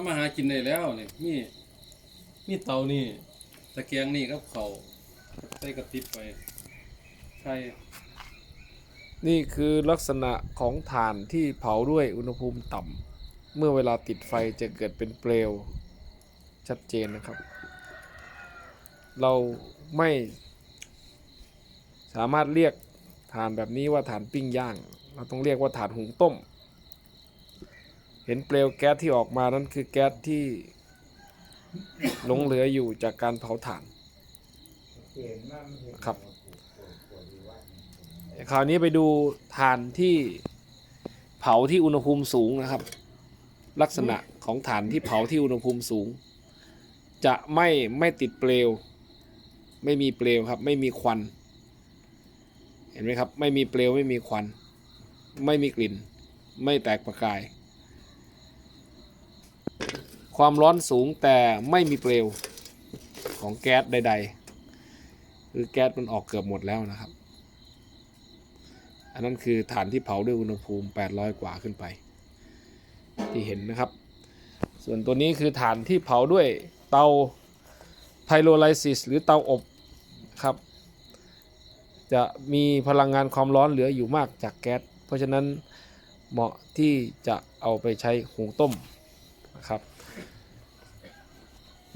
ำมาหากินได้แล้วนี่มีมีเตานี่ตะเกียงนี่กับเขาใส่กระติบไปใช่นี่คือลักษณะของถ่านที่เผาด้วยอุณหภูมิต่ำเมื่อเวลาติดไฟจะเกิดเป็นเปลว ชัดเจนนะครับ เราไม่สามารถเรียกถ่านแบบนี้ว่าถ่านปิ้งย่าง เราต้องเรียกว่าถ่านหุงต้ม เห็นเปลวแก๊สที่ออกมานั้นคือแก๊สที่หลงเหลืออยู่จากการเผาถ่านครับคราวนี้ไปดูถ่านที่เผาที่อุณหภูมิสูงนะครับ ลักษณะของถ่านที่เผาที่อุณหภูมิสูง จะไม่ไม่ติดเปลว ไม่มีเปลวครับ ไม่มีควัน เห็นไหมครับ ไม่มีเปลวไม่มีควัน ไม่มีกลิ่น ไม่แตกประกาย ความร้อนสูงแต่ไม่มีเปลวของแก๊สใด ๆ คือแก๊สมันออกเกือบหมดแล้วนะครับ อันนั้นคือฐานที่เผาด้วยอุณหภูมิ 800 กว่าขึ้นไป ที่เห็นนะครับ ส่วนตัวนี้คือฐานที่เผาด้วยเตาไพโรไลซิสหรือเตาอบครับ จะมีพลังงานความร้อนเหลืออยู่มากจากแก๊สเพราะฉะนั้นเหมาะที่จะเอาไปใช้หุงต้ม นะครับ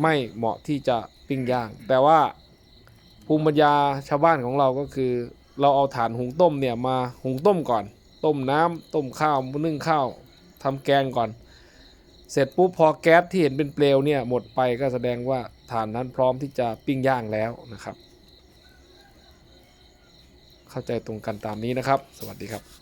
ไม่เหมาะที่จะปิ้งย่าง แต่ว่าภูมิปัญญาชาวบ้านของเราก็คือ เราเอาถ่านหุงต้มเนี่ยมาหุงต้มก่อน ต้มน้ำต้มข้าวนึ่งข้าวทำแกงก่อน เสร็จปุ๊บพอแก๊สที่เห็นเป็นเปลวเนี่ยหมดไปก็แสดงว่าถ่านนั้นพร้อมที่จะปิ้งย่างแล้วนะครับ เข้าใจตรงกันตามนี้นะครับ สวัสดีครับ